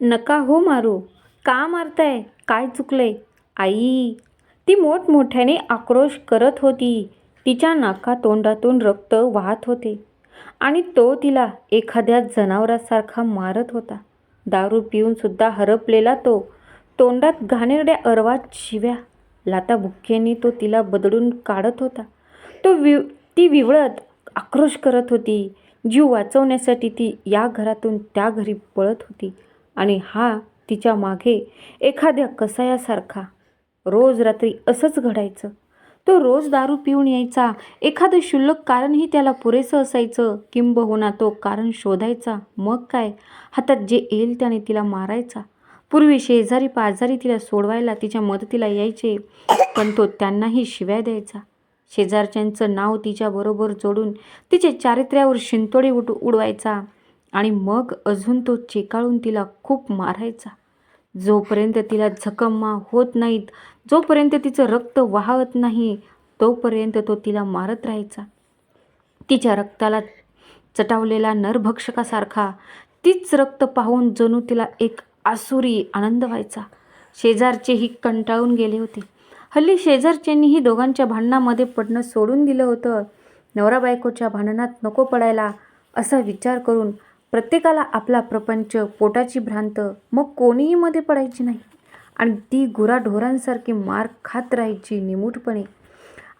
नका हो मारू. का मारताय? काय चुकलंय? आई ती मोठमोठ्याने आक्रोश करत होती. तिच्या नाका तोंडातून रक्त वाहत होते आणि तो तिला एखाद्या जनावरासारखा मारत होता. दारू पिऊनसुद्धा हरपलेला तो तोंडात घाणेरड्या अरवा शिव्या. लाता बुक्क्यांनी तो तिला बदडून काढत होता. तो वि ती विवळत आक्रोश करत होती. जीव वाचवण्यासाठी ती या घरातून त्या घरी पळत होती. आणि हा तिच्यामागे एखाद्या कसायासारखा. रोज रात्री असंच घडायचं. तो रोज दारू पिऊन यायचा. एखादं क्षुल्लक कारणही त्याला पुरेसं असायचं. किंबहुना तो कारण शोधायचा. मग काय? हातात जे येईल त्याने तिला मारायचा. पूर्वी शेजारी पाजारी तिला सोडवायला तिच्या मदतीला यायचे. पण तो त्यांनाही शिव्या द्यायचा. शेजारच्यांचं नाव तिच्याबरोबर जोडून तिचे चारित्र्यावर शिंतोडे उड उडवायचा. आणि मग अजून तो चेकाळून तिला खूप मारायचा. जोपर्यंत तिला जखमा होत नाहीत जोपर्यंत तिचं रक्त वाहत नाही तोपर्यंत तो तिला मारत राहायचा. तिच्या रक्ताला चटावलेला नरभक्षकासारखा तीच रक्त पाहून जणू तिला एक आसुरी आनंद व्हायचा. शेजारचेही कंटाळून गेले होते. हल्ली शेजारच्यांनीही दोघांच्या भांडणामध्ये पडणं सोडून दिलं होतं. नवरा बायकोच्या भांडणात नको पडायला असा विचार करून प्रत्येकाला आपला प्रपंच पोटाची भ्रांत मग कोणीही मध्ये पडायची नाही. आणि ती गुराढोरांसारखी मार खात राहायची निमूटपणे.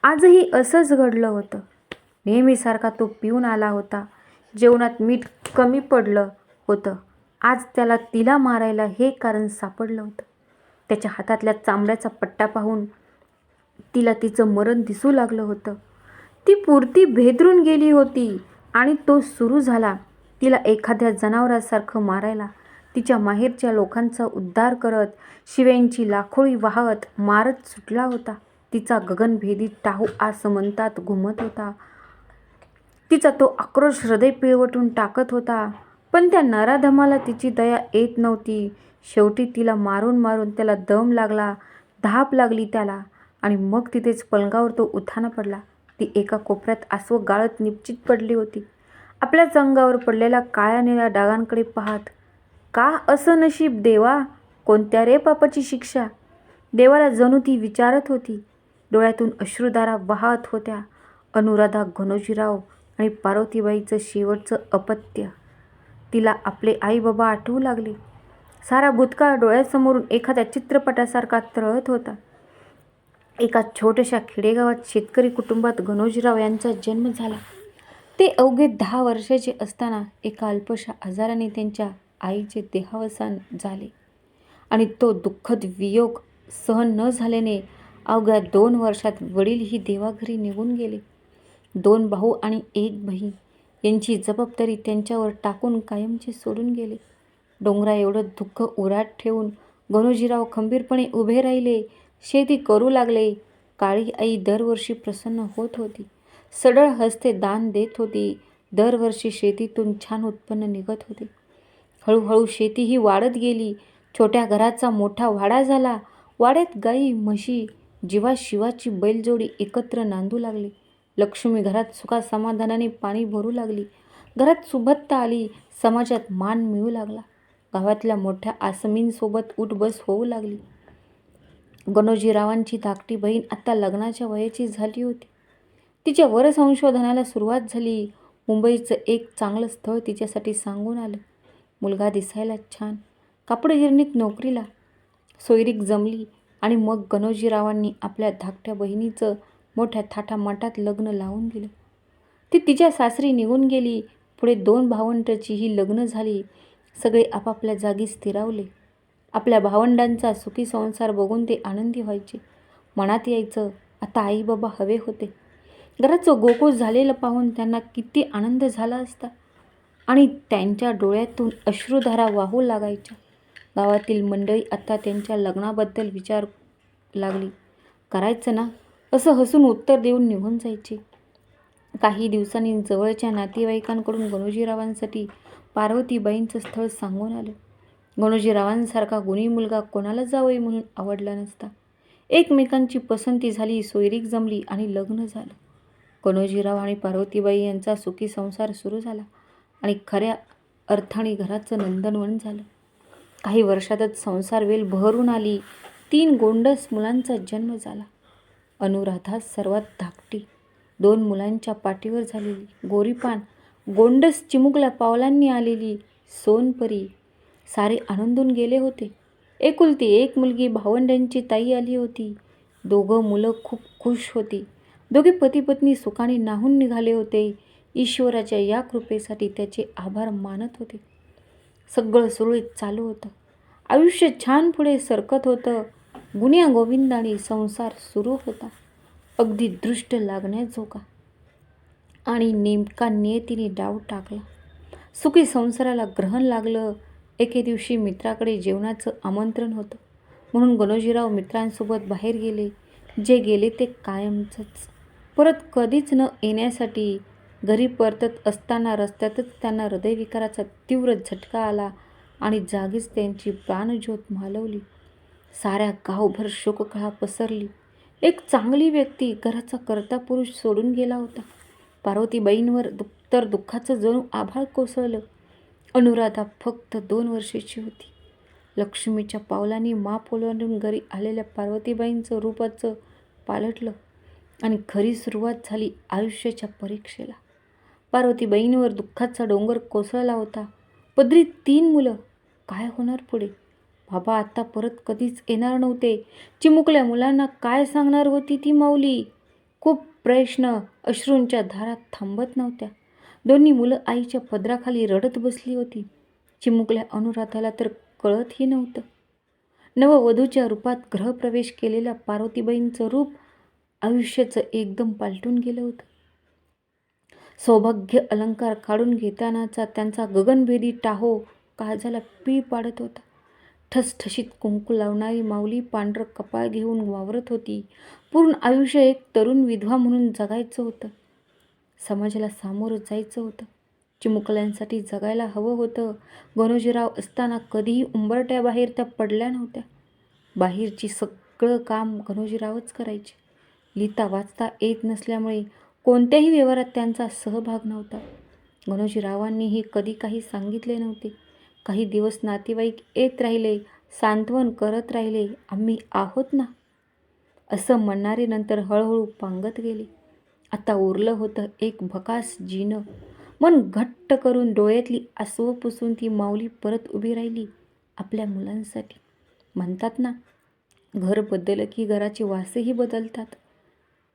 आजही असंच घडलं होतं. नेहमीसारखा तो पिऊन आला होता. जेवणात मीठ कमी पडलं होतं. आज त्याला तिला मारायला हे कारण सापडलं होतं. त्याच्या हातातल्या चांबड्याचा पट्टा पाहून तिला तिचं मरण दिसू लागलं होतं. ती पुरती भेदरून गेली होती आणि तो सुरू झाला. तिला एखाद्या जनावरासारखं मारायला तिच्या माहेरच्या लोकांचा उद्धार करत शिव्यांची लाखोळी वाहत मारत सुटला होता. तिचा गगनभेदी टाहू आसमंतात घुमत होता. तिचा तो आक्रोश हृदय पिळवटून टाकत होता. पण त्या नराधमाला तिची दया येत नव्हती. शेवटी तिला मारून मारून त्याला दम लागला धाप लागली त्याला आणि मग तिथेच पलंगावर तो उथाना पडला. ती एका कोपऱ्यात आसव गाळत निश्चित पडली होती. आपल्याच अंगावर पडलेल्या काळ्या निळ्या डागांकडे पाहत का असं नशीब देवा? कोणत्या रे पापाची शिक्षा? देवाला जणू ती विचारत होती. डोळ्यातून अश्रुधारा वाहत होत्या. अनुराधा घनोजीराव आणि पार्वतीबाईचं शेवटचं अपत्य. तिला आपले आई बाबा आठवू लागले. सारा भूतकाळ डोळ्यासमोरून एखाद्या चित्रपटासारखा तळत होता. एका छोट्याशा खेडेगावात शेतकरी कुटुंबात घनोजीराव यांचा जन्म झाला. ते अवघे दहा वर्षाचे असताना एका अल्पशा आजाराने त्यांच्या आईचे देहावसान झाले. आणि तो दुःखद वियोग सहन न झाल्याने अवघ्या दोन वर्षात वडीलही देवाघरी निघून गेले. दोन भाऊ आणि एक बहीण यांची जबाबदारी त्यांच्यावर टाकून कायमचे सोडून गेले. डोंगरा एवढं दुःख उराट ठेवून गणोजीराव खंबीरपणे उभे राहिले. शेती करू लागले. काळी आई दरवर्षी प्रसन्न होत होती. सडळ हस्ते दान देत होती. दरवर्षी शेतीतून छान उत्पन्न निघत होते. हळूहळू शेती ही वाढत गेली. छोट्या घराचा मोठा वाडा झाला. वाड्यात गाई म्हशी जिवा शिवाची बैलजोडी एकत्र नांदू लागली. लक्ष्मी घरात सुखा समाधानाने पाणी भरू लागली. घरात सुबत्ता आली. समाजात मान मिळू लागला. गावातल्या मोठ्या आसमींसोबत उठबस होऊ लागली. गणोजीरावांची धाकटी बहीण आता लग्नाच्या वयाची झाली होती. तिच्या वरसंशोधनाला सुरुवात झाली. मुंबईचं एक चांगलं स्थळ तिच्यासाठी सांगून आलं. मुलगा दिसायला छान. कापडगिरणीत नोकरीला. सोयरीक जमली आणि मग गणोजीरावांनी आपल्या धाकट्या बहिणीचं मोठ्या थाटामाटात लग्न लावून दिलं. ती तिच्या सासरी निघून गेली. पुढे दोन भावंडाचीही लग्न झाली. सगळे आपापल्या जागी स्थिरावले. आपल्या भावंडांचा सुखी संसार बघून ते आनंदी व्हायचे. मनात यायचं आता आई बाबा हवे होते. घराचं गोकुळ झालेलं पाहून त्यांना किती आनंद झाला असता. आणि त्यांच्या डोळ्यातून अश्रुधारा वाहू लागायच्या. गावातील मंडळी आता त्यांच्या लग्नाबद्दल विचार लागली. करायचं ना? असं हसून उत्तर देऊन निघून जायचे. काही दिवसांनी जवळच्या नातेवाईकांकडून गणोजीरावांसाठी पार्वतीबाईंचं स्थळ सांगून आलं. गणोजीरावांसारखा गुणी मुलगा कोणाला जावई म्हणून आवडला नसता. एकमेकांची पसंती झाली सोयरीक जमली आणि लग्न झालं. कनोजीराव आणि पार्वतीबाई यांचा सुखी संसार सुरू झाला आणि खऱ्या अर्थाने घराचं नंदनवन झालं. काही वर्षातच संसारवेल बहरून आली. तीन गोंडस मुलांचा जन्म झाला. अनुराधा सर्वात धाकटी. दोन मुलांच्या पाठीवर झालेली गोरीपान. गोंडस चिमुकल्या पावलांनी आलेली सोनपरी. सारे आनंदून गेले होते. एकुलती एक मुलगी भावंडांची ताई आली होती. दोघं मुलं खूप खुश होती. दोघे पती पत्नी सुखाने नाहून निघाले होते. ईश्वराच्या या कृपेसाठी त्याचे आभार मानत होते. सगळं सुरळीत चालू होतं. आयुष्य छान पुढे सरकत होतं. गुन्ह्या गोविंदाने संसार सुरू होता. अगदी दृष्ट लागण्याजोगा आणि नेमका नियतीने डाव टाकला. सुखी संसाराला ग्रहण लागलं. एके दिवशी मित्राकडे जेवणाचं आमंत्रण होतं. म्हणून गणोजीराव मित्रांसोबत बाहेर गेले. जे गेले ते कायमचंच. परत कधीच न येण्यासाठी घरी परतत असताना रस्त्यातच त्यांना हृदयविकाराचा तीव्र झटका आला आणि जागीच त्यांची प्राणज्योत मालवली. साऱ्या गावभर शोककळा पसरली. एक चांगली व्यक्ती घराचा कर्ता पुरुष सोडून गेला होता. पार्वतीबाईंवर दु तर दुःखाचं जणू आभाळ कोसळलं. अनुराधा फक्त दोन वर्षाची होती. लक्ष्मीच्या पावलांनी माप ओलांडून घरी आलेल्या पार्वतीबाईंचं रूपाचं पालटलं. आणि खरी सुरुवात झाली आयुष्याच्या परीक्षेला. पार्वतीबाईंवर दुःखाचा डोंगर कोसळला होता. पदरी तीन मुलं. काय होणार पुढे? बाबा आता परत कधीच येणार नव्हते. चिमुकल्या मुलांना काय सांगणार होती ती माऊली? खूप प्रश्न अश्रूंच्या धारात थांबत नव्हत्या. दोन्ही मुलं आईच्या पदराखाली रडत बसली होती. चिमुकल्या अनुराधाला तर कळतही नव्हतं. नववधूच्या रूपात ग्रहप्रवेश केलेल्या पार्वतीबाईंचं रूप आयुष्याचं एकदम पालटून गेलं होतं. सौभाग्य अलंकार काढून घेतानाचा त्यांचा गगनभेदी टाहो काळजाला पीळ पाडत होता. ठसठशीत कुंकू लावणारी माऊली पांढरं कपाळ घेऊन वावरत होती. पूर्ण आयुष्य एक तरुण विधवा म्हणून जगायचं होतं. समाजाला सामोरं जायचं होतं. चिमुकल्यांसाठी जगायला हवं होतं. गणोजीराव असताना कधीही उंबरट्याबाहेर त्या पडल्या नव्हत्या. बाहेरची सगळं काम गणोजीरावच करायचे. लिहिता वाचता येत नसल्यामुळे कोणत्याही व्यवहारात त्यांचा सहभाग नव्हता. गणोजीरावांनीही कधी काही सांगितले नव्हते. काही दिवस नातेवाईक येत राहिले सांत्वन करत राहिले आम्ही आहोत ना? असं म्हणणारे नंतर हळूहळू पांगत गेले. आता उरलं होतं एक भकास जिनं. मन घट्ट करून डोळ्यातली आसवं पुसून ती माऊली परत उभी राहिली आपल्या मुलांसाठी. म्हणतात ना घर बदललं की घराचे वासही बदलतात.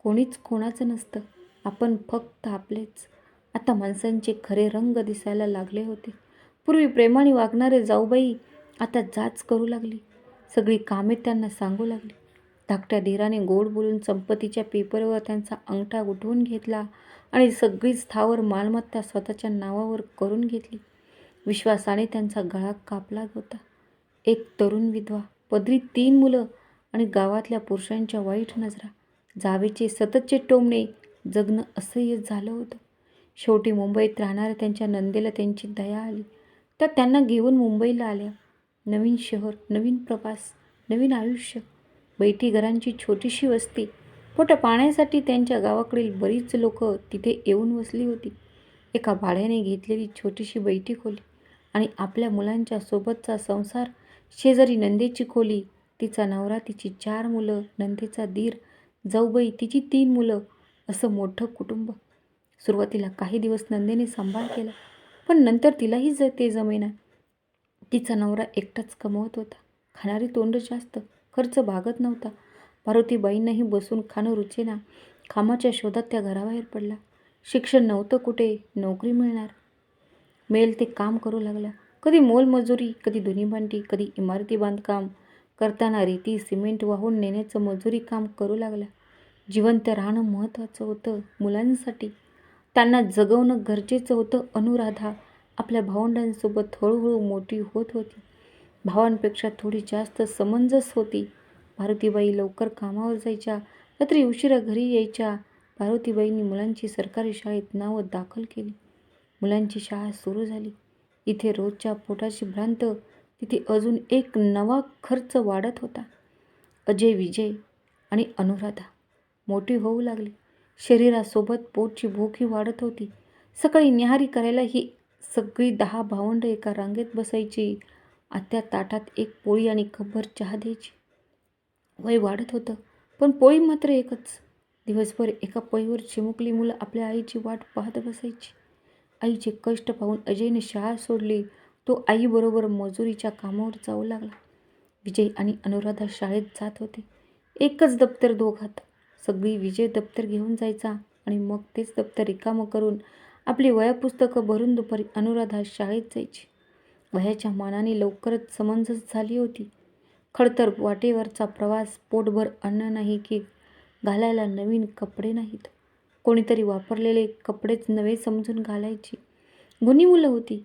कोणीच कोणाचं नसतं. आपण फक्त आपलेच. आता माणसांचे खरे रंग दिसायला लागले होते. पूर्वी प्रेमाने वागणारे जाऊबाई आता जाच करू लागली. सगळी कामे त्यांना सांगू लागली. धाकट्या धीराने गोड बोलून संपत्तीच्या पेपरवर त्यांचा अंगठा उठवून घेतला आणि सगळीच स्थावर मालमत्ता स्वतःच्या नावावर करून घेतली. विश्वासाने त्यांचा गळा कापला होता. एक तरुण विधवा पदरी तीन मुलं आणि गावातल्या पुरुषांच्या वाईट नजरा. जावेचे सततचे टोमणे जगणं असह्य झालं होतं. शेवटी मुंबईत राहणाऱ्या त्यांच्या नंदेला त्यांची दया आली. त्या त्यांना घेऊन मुंबईला आल्या. नवीन शहर नवीन प्रवास नवीन आयुष्य. बैठी घरांची छोटीशी वस्ती. पोट पाण्यासाठी त्यांच्या गावाकडील बरीच लोक तिथे येऊन वसली होती. एका भाड्याने घेतलेली छोटीशी बैठी खोली आणि आपल्या मुलांच्या सोबतचा संसार. शेजारी नंदेची खोली तिचा नवरा तिची चार मुलं नंदेचा दीर जाऊबाई तिची तीन मुलं असं मोठं कुटुंब. सुरुवातीला काही दिवस नंदेने सांभाळ केला पण नंतर तिलाही ज ते जमेना. तिचा नवरा एकटाच कमवत होता. खाणारी तोंड जास्त खर्च भागत नव्हता. पार्वतीबाईंनाही बसून खाणं रुचेना. कामाच्या शोधात त्या घराबाहेर पडला. शिक्षण नव्हतं कुठे नोकरी मिळणार. मेल ते काम करू लागला. कधी मोलमजुरी कधी धुनी भांडी कधी इमारती बांधकाम करताना रीती सिमेंट वाहून नेण्याचं मजुरी काम करू लागला जिवंत राहणं महत्त्वाचं होतं मुलांसाठी. त्यांना जगवणं गरजेचं होतं. अनुराधा आपल्या भावंडांसोबत हळूहळू मोठी होत होती. भावांपेक्षा थोडी जास्त समंजस होती. पार्वतीबाई लवकर कामावर जायच्या रात्री उशिरा घरी यायच्या. पार्वतीबाईंनी मुलांची सरकारी शाळेत नावं दाखल केली. मुलांची शाळा सुरू झाली. इथे रोजच्या पोटाची भ्रांत तिथे अजून एक नवा खर्च वाढत होता. अजय विजय आणि अनुराधा मोठी होऊ लागली. शरीरासोबत पोटची भूकही वाढत होती. सकाळी न्याहारी करायला ही सगळी दहा भावंडं एका रांगेत बसायची आत्या ताटात एक पोळी आणि खब्बर चहा द्यायची. वय वाढत होतं पण पोळी मात्र एकच. दिवसभर एका पोळीवर चिमुकली मुलं आपल्या आईची वाट पाहत बसायची. आईचे कष्ट पाहून अजयने शाळा सोडली. तो आईबरोबर मजुरीच्या कामावर जाऊ लागला. विजय आणि अनुराधा शाळेत जात होते. एकच दप्तर दोघात. सगळी विजय दप्तर घेऊन जायचा आणि मग तेच दप्तर रिकामं करून आपली वयापुस्तकं भरून दुपारी अनुराधा शाळेत जायची. वयाच्या मानाने लवकरच समंजस झाली होती. खडतर वाटेवरचा प्रवास पोटभर अन्न नाही की घालायला नवीन कपडे नाहीत. कोणीतरी वापरलेले कपडेच नवे समजून घालायची. गुणी मुलं होती.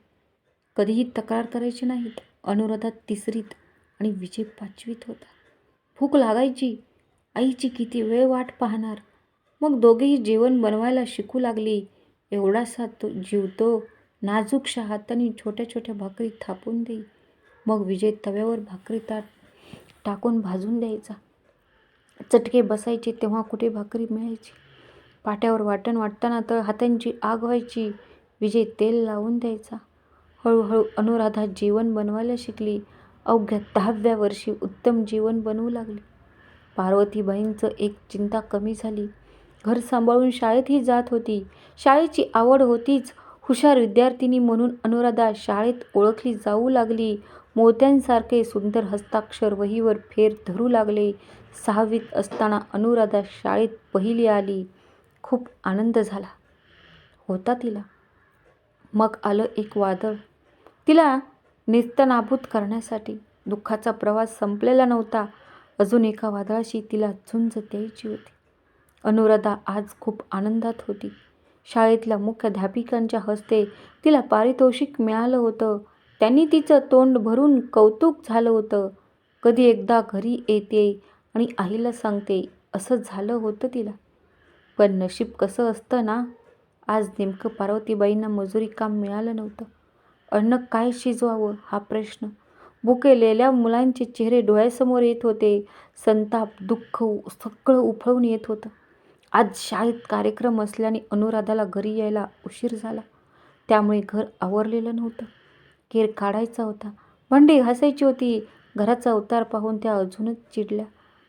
कधीही तक्रार करायची नाहीत. अनुराधा तिसरीत आणि विजय पाचवीत होता. भूक लागायची. आईची किती वेळ वाट पाहणार? मग दोघेही जेवण बनवायला शिकू लागली. एवढासा तो जीवतो नाजूकशा हाताने छोट्या छोट्या भाकरी थापून देई. मग विजय तव्यावर भाकरी ताट टाकून भाजून द्यायचा. चटके बसायचे तेव्हा कुठे भाकरी मिळायची? पाट्यावर वाटण वाटताना तर हातांची आग व्हायची. विजय तेल लावून द्यायचा. हळूहळू अनुराधा जेवण बनवायला शिकली. अवघ्या दहाव्या वर्षी उत्तम जेवण बनवू लागली. पार्वतीबाईंचं एक चिंता कमी झाली. घर सांभाळून शाळेतही जात होती. शाळेची आवड होतीच. हुशार विद्यार्थिनी म्हणून अनुराधा शाळेत ओळखली जाऊ लागली. मोत्यांसारखे सुंदर हस्ताक्षर वहीवर फेर धरू लागले. सहावीत असताना अनुराधा शाळेत पहिली आली. खूप आनंद झाला. होता तिला. मग आलं एक वादळ. तिला नेस्तनाभूत करण्यासाठी दुःखाचा प्रवास संपलेला नव्हता. अजून एका वादळाशी तिला झुंज द्यायची होती. अनुराधा आज खूप आनंदात होती. शाळेतल्या मुख्याध्यापिकांच्या हस्ते तिला पारितोषिक मिळालं होतं. त्यांनी तिचं तोंड भरून कौतुक झालं होतं. कधी एकदा घरी येते आणि आईला सांगते असं झालं होतं तिला. पण नशीब कसं असतं ना? आज नेमकं पार्वतीबाईंना मजुरी काम मिळालं नव्हतं. अन्न काय शिजवावं हा प्रश्न? भुकेलेल्या मुलांचे चेहरे डोळ्यासमोर येत होते. संताप दुःख सगळं उफळून येत होतं. आज शाळेत कार्यक्रम असल्याने अनुराधाला घरी यायला उशीर झाला. त्यामुळे घर आवरलेलं नव्हतं. केर काढायचा होता. भांडी घासायची होती. घराचा अवतार पाहून त्या अजूनच चिडल्या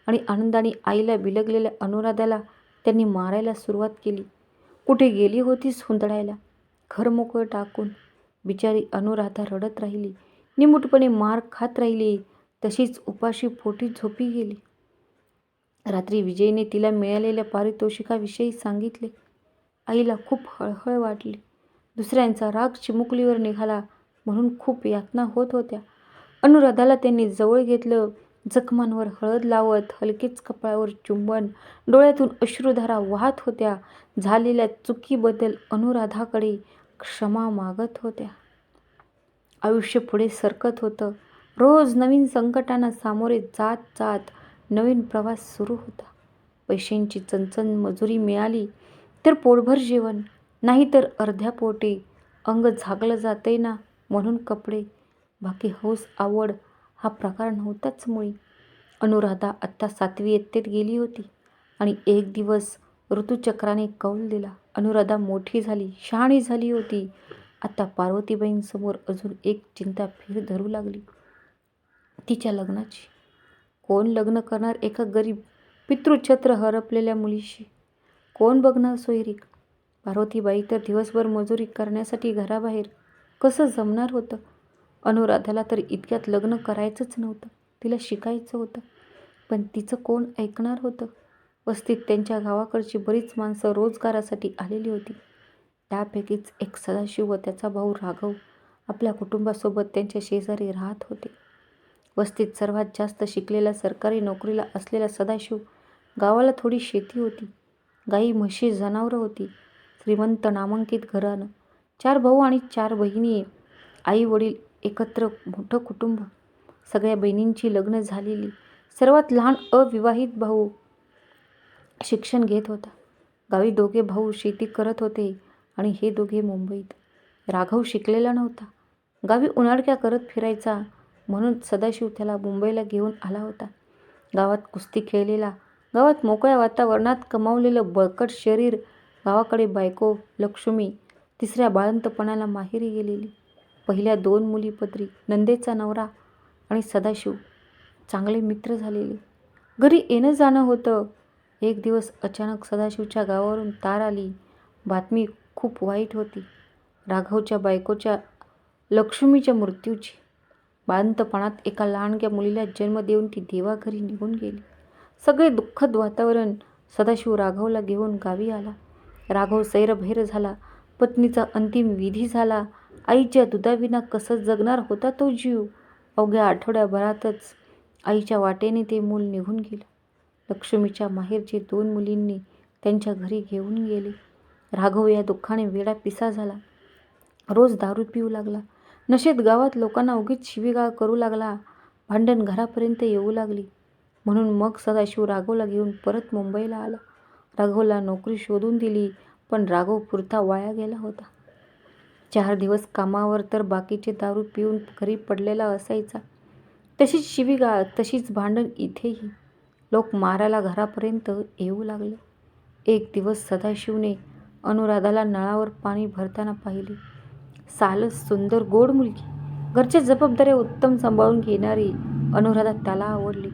आणि आनंदाने आईला बिलगलेल्या अनुराधाला त्यांनी मारायला सुरुवात केली. कुठे गेली होतीस हुंदडायला घर मोकळं टाकून बिचारी अनुराधा रडत राहिली. निमूटपणे मार खात राहिली. तशीच उपाशी पोटी झोपी गेली. रात्री विजयने तिला मिळालेल्या पारितोषिकाविषयी सांगितले. आईला खूप हळहळ वाटली. दुसऱ्यांचा राग चिमुकलीवर निघाला म्हणून खूप यातना होत होत्या. अनुराधाला त्यांनी जवळ घेतलं. जखमांवर हळद लावत हलकेच कपाळावर चुंबन डोळ्यातून अश्रुधारा वाहत होत्या. झालेल्या चुकीबद्दल अनुराधाकडे क्षमा मागत होत्या. आयुष्य पुढे सरकत होतं. रोज नवीन संकटांना सामोरे जात जात नवीन प्रवास सुरू होता. पैशांची चणचण मजुरी मिळाली तर पोटभर जेवण. नाही तर अर्ध्या पोटी अंग झाकलं जाते ना म्हणून कपडे. बाकी हौस आवड हा प्रकार नव्हताच मुळी. अनुराधा आत्ता सातवी इयत्तेत गेली होती आणि एक दिवस ऋतुचक्राने कौल दिला. अनुराधा मोठी झाली शहाणी झाली होती. आता पार्वतीबाईंसमोर अजून एक चिंता फिर धरू लागली. तिच्या लग्नाची. कोण लग्न करणार एका गरीब पितृछत्र हरपलेल्या मुलीशी? कोण बघणार सोयरीक? पार्वतीबाई तर दिवसभर मजुरी करण्यासाठी घराबाहेर. कसं जमणार होतं? अनुराधाला तर इतक्यात लग्न करायचंच नव्हतं. तिला शिकायचं होतं. पण तिचं कोण ऐकणार होतं? वस्तीत त्यांच्या गावाकडची बरीच माणसं रोजगारासाठी आलेली होती. त्यापैकीच एक सदाशिव व त्याचा भाऊ राघव आपल्या कुटुंबासोबत त्यांच्या शेजारी राहत होते. वस्तीत सर्वात जास्त शिकलेला सरकारी नोकरीला असलेला सदाशिव गावाला थोडी शेती होती. गाई म्हशी जनावरं होती. श्रीमंत नामांकित घरानं चार भाऊ आणि चार बहिणी आई वडील एकत्र मोठं कुटुंब. सगळ्या बहिणींची लग्न झालेली. सर्वात लहान अविवाहित भाऊ शिक्षण घेत होता. गावी दोघे भाऊ शेती करत होते आणि हे दोघे मुंबईत. राघव शिकलेला नव्हता. गावी उन्हाळक्या करत फिरायचा म्हणून सदाशिव त्याला मुंबईला घेऊन आला होता. गावात कुस्ती खेळलेला गावात मोकळ्या वातावरणात कमावलेलं बळकट शरीर गावाकडे बायको लक्ष्मी तिसऱ्या बाळंतपणाला माहेरी गेलेली. पहिल्या दोन मुली पदरी नंदेचा नवरा आणि सदाशिव चांगले मित्र झालेले. घरी येणं जाणं होतं एक दिवस अचानक सदाशिवच्या गावावरून तार आली. बातमी खूप वाईट होती. राघवच्या बायकोच्या लक्ष्मीच्या मृत्यूची. बाळंतपणात एका लहानग्या मुलीला जन्म देऊन ती देवाघरी निघून गेली. सगळे दुःखद वातावरण सदाशिव राघवला घेऊन गावी आला. राघव सैरभैर झाला. पत्नीचा अंतिम विधी झाला. आईच्या दुधाविना कसं जगणार होता तो जीव? अवघ्या आठवड्याभरातच आईच्या वाटेने ते मूल निघून गेलं. लक्ष्मीच्या माहेरचे दोन मुलींनी त्यांच्या घरी घेऊन गेले. राघव या दुःखाने वेडा पिसा झाला. रोज दारू पिऊ लागला. नशेत गावात लोकांना उगीच शिवीगाळ करू लागला. भांडण घरापर्यंत येऊ लागली. म्हणून मग सदाशिव राघवला घेऊन परत मुंबईला आला. राघवला नोकरी शोधून दिली पण राघव पुरता वाया गेला होता. चार दिवस कामावर तर बाकीचे दारू पिऊन घरी पडलेला असायचा. तशीच शिवीगाळ तशीच भांडण इथेही. लोक मारायला घरापर्यंत येऊ लागले. एक दिवस सदाशिवने अनुराधाला नळावर पाणी भरताना पाहिले. सालस सुंदर गोड मुलगी. घरच्या जबाबदाऱ्या उत्तम सांभाळून घेणारी अनुराधा त्याला आवडली.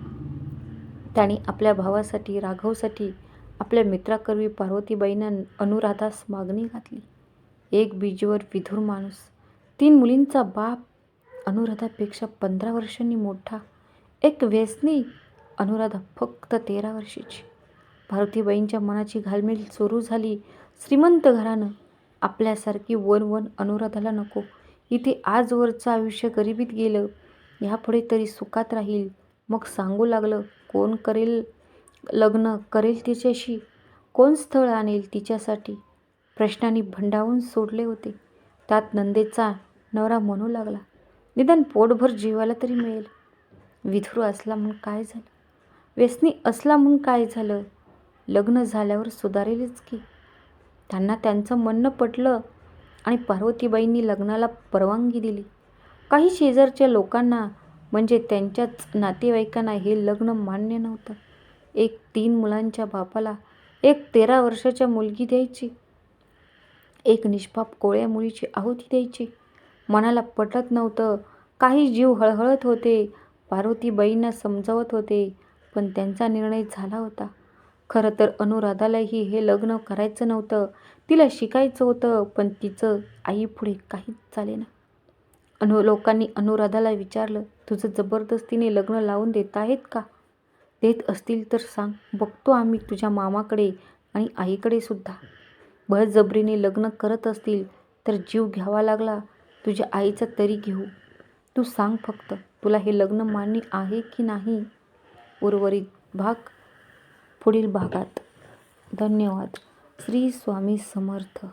त्याने आपल्या भावासाठी राघवसाठी आपल्या मित्राकरवी पार्वतीबाईंना अनुराधास मागणी घातली. एक बीजवर विधुर माणूस. तीन मुलींचा बाप. अनुराधापेक्षा पंधरा वर्षांनी मोठा. एक व्यसनी अनुराधा फक्त तेरा वर्षाची. भारतीबाईंच्या मनाची घालमेल सुरू झाली. श्रीमंत घरानं आपल्यासारखी वन वन अनुराधाला नको. इथे आजवरचं आयुष्य गरिबीत गेलं. ह्यापुढे तरी सुखात राहील. मग सांगू लागलं कोण करेल लग्न? करेल तिच्याशी? कोण स्थळ आणेल तिच्यासाठी? प्रश्नांनी भंडावून सोडले होते. त्यात नंदेचा नवरा म्हणू लागला निदान पोटभर जीवाला तरी मिळेल. विधुरू असला म्हणून काय झालं? व्यसनी असला म्हणून काय झालं? लग्न झाल्यावर सुधारेलच की. त्यांना त्यांचं म्हणणं पटलं आणि पार्वतीबाईंनी लग्नाला परवानगी दिली. काही शेजारच्या लोकांना म्हणजे त्यांच्याच नातेवाईकांना हे लग्न मान्य नव्हतं. एक तीन मुलांच्या बापाला एक तेरा वर्षाच्या मुलगी द्यायची. एक निष्पाप कोळ्या मुलीची आहुती द्यायची. मनाला पटत नव्हतं. काही जीव हळहळत होते. पार्वतीबाईंना समजावत होते. पण त्यांचा निर्णय झाला होता. खरं तर अनुराधालाही हे लग्न करायचं नव्हतं. तिला शिकायचं होतं पण तिचं आईपुढे काहीच चाले ना. अनु लोकांनी अनुराधाला विचारलं तुझं जबरदस्तीने लग्न लावून देत आहेत का? देत असतील तर सांग. बघतो आम्ही तुझ्या मामाकडे आणि आईकडे सुद्धा. बळजबरीने लग्न करत असतील तर जीव घ्यावा लागला. तुझ्या आईचा तरी घेऊ. तू सांग फक्त तुला हे लग्न मान्य आहे की नाही? उर्वरित भाग पुढील भागात. धन्यवाद. श्री स्वामी समर्थ.